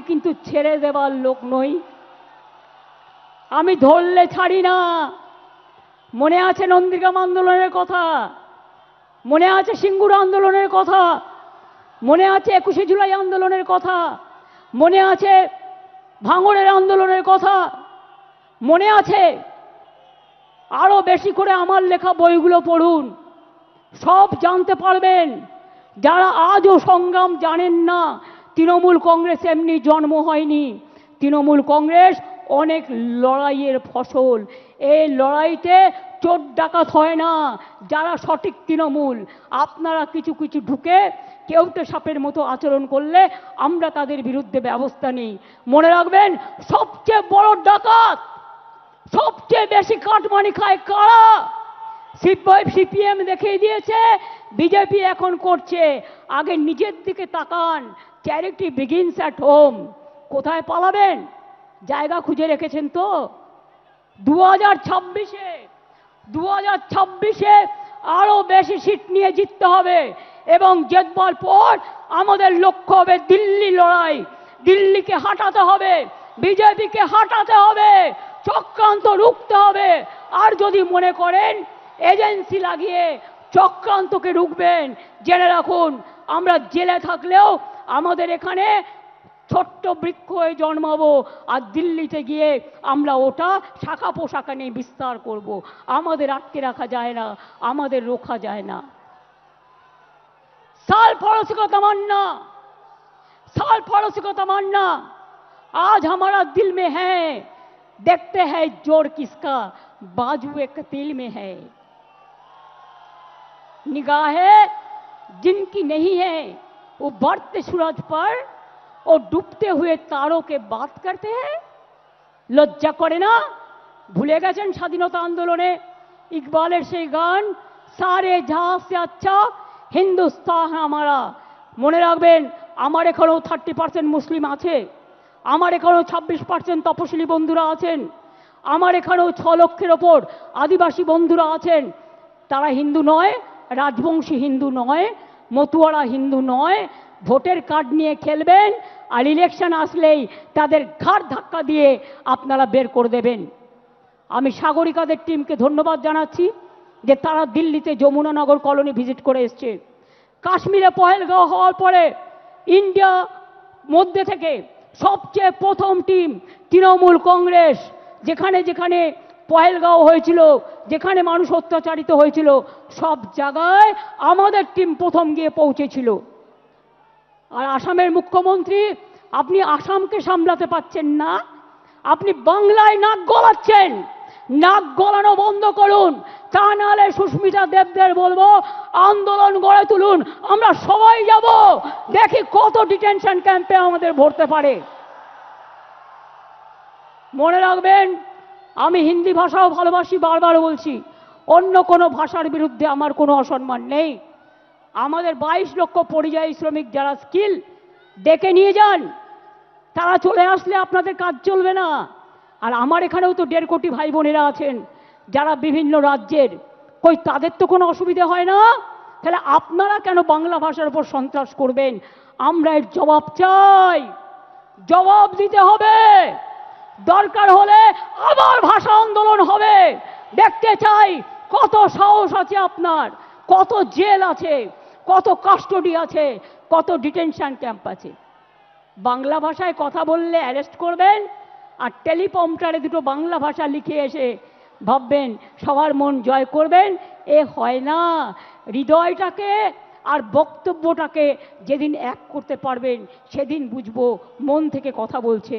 আমি কিন্তু ছেড়ে দেবার লোক নই। আমি ধরলে ছাড়ি না। মনে আছে নন্দীগ্রাম আন্দোলনের কথা? মনে আছে সিঙ্গুর আন্দোলনের কথা? মনে আছে একুশে জুলাই আন্দোলনের কথা? মনে আছে ভাঙড়ের আন্দোলনের কথা? মনে আছে আরও বেশি করে আমার লেখা বইগুলো পড়ুন। সব জানতে পারবেন। যারা আজও সংগ্রাম জানেন না তৃণমূল কংগ্রেস এমনি জন্ম হয়নি। তৃণমূল কংগ্রেস অনেক লড়াইয়ের ফসল। এই লড়াইতে চোর ডাকাত হয় না, যারা সঠিক তৃণমূল। আপনারা কিছু কিছু ঢুকে কেউটে সাপের মতো আচরণ করলে আমরা তাদের বিরুদ্ধে ব্যবস্থা নিই। মনে রাখবেন, সবচেয়ে বড় ডাকাত, সবচেয়ে বেশি কাটমানি খায় কারা? সিপিএম দেখিয়ে দিয়েছে, বিজেপি এখন করছে। আগে নিজের দিকে তাকান চ্যারিটি বিগিনস অ্যাট হোম কোথায় পালাবেন? জায়গা খুঁজে রেখেছেন তো? দু হাজার ছাব্বিশে দু হাজার ছাব্বিশে আরও বেশি সিট নিয়ে জিততে হবে। এবং জেতবার পর আমাদের লক্ষ্য হবে দিল্লি লড়াই। দিল্লিকে হাঁটাতে হবে, বিজেপিকে হাঁটাতে হবে, চক্রান্ত রুখতে হবে। আর যদি মনে করেন, এজেন্সি লাগিয়ে চক্রান্তকে রুখবেন, জেনে রাখুন, আমরা জেলে থাকলেও আমাদের এখানে ছোট্ট বৃক্ষ হয়ে জন্মাবো আর দিল্লিতে গিয়ে আমরা ওটা শাখা পোশাকা নিয়ে বিস্তার করব। আমাদের আটকে রাখা যায় না আমাদের রোখা যায় না साल पड़ोसी को तमन्ना साल पड़ोसी को तमन्ना आज हमारा दिल में है देखते हैं जोर किसका बाजू एक तिल में है निगाहें जिनकी नहीं है वो बढ़ते सूरज पर और डूबते हुए तारों के बात करते हैं লজ্জা করে না ভুলে গেছেন স্বাধীনতা আন্দোলনে ইকবালের সেই গান সারে জাহাজ সে আচ্ছা হিন্দুস্তান আমারা মনে রাখবেন আমার এখানেও থার্টি পার্সেন্ট মুসলিম আছে আমার এখানেও ছাব্বিশ পার্সেন্ট তপশিলি বন্ধুরা আছেন আমার এখানেও ছ লক্ষের ওপর আদিবাসী বন্ধুরা আছেন তারা হিন্দু নয় রাজবংশী হিন্দু নয় মতুয়ারা হিন্দু নয়, ভোটের কার্ড নিয়ে খেলবেন, আর ইলেকশন আসলেই তাদের ঘাড় ধাক্কা দিয়ে আপনারা বের করে দেবেন। আমি সাগরিকাদের টিমকে ধন্যবাদ জানাচ্ছি যে তারা দিল্লিতে যমুনানগর কলোনি ভিজিট করে এসছে। কাশ্মীরে পহেলগাঁও হওয়ার পরে ইন্ডিয়া মধ্যে থেকে সবচেয়ে প্রথম টিম তৃণমূল কংগ্রেস, যেখানে যেখানে পহেলগাঁও হয়েছিল, যেখানে মানুষ অত্যাচারিত হয়েছিল, সব জায়গায় আমাদের টিম প্রথম গিয়ে পৌঁছেছিল। আর আসামের মুখ্যমন্ত্রী, আপনি আসামকে সামলাতে পাচ্ছেন না, আপনি বাংলায় নাক গলাচ্ছেন, নাক গলানো বন্ধ করুন, তা নাহলে সুস্মিতা দেবদের বলব, আন্দোলন গড়ে তুলুন, আমরা সবাই যাব, দেখি কত ডিটেনশন ক্যাম্পে আমাদের ভরতে পারে। মনে রাখবেন আমি হিন্দি ভাষাও ভালোবাসি, বারবার বলছি, অন্য কোনো ভাষার বিরুদ্ধে আমার কোনো অসম্মান নেই। আমাদের বাইশ লক্ষ পরিযায়ী শ্রমিক যারা স্কিল ডেকে নিয়ে যান, তারা চলে আসলে আপনাদের কাজ চলবে না। আর আমার এখানেও তো দেড় কোটি ভাই বোনেরা আছেন, যারা বিভিন্ন রাজ্যের, কই তাদের তো কোনো অসুবিধা হয় না? তাহলে আপনারা কেন বাংলা ভাষার উপর সন্ত্রাস করবেন? আমরা এর জবাব চাই। জবাব দিতে হবে। দরকার হলে আবার ভাষা আন্দোলন হবে। দেখতে চাই কত সাহস আছে আপনার, কত জেল আছে, কত কাস্টডি আছে, কত ডিটেনশন ক্যাম্প আছে। বাংলা ভাষায় কথা বললে অ্যারেস্ট করবেন আর টেলিপম্পটারে দুটো বাংলা ভাষা লিখে এসে ভাববেন সবার মন জয় করবেন, এ হয় না। হৃদয়টাকে আর বক্তব্যটাকে যেদিন এক করতে পারবেন, সেদিন বুঝব মন থেকে কথা বলছে।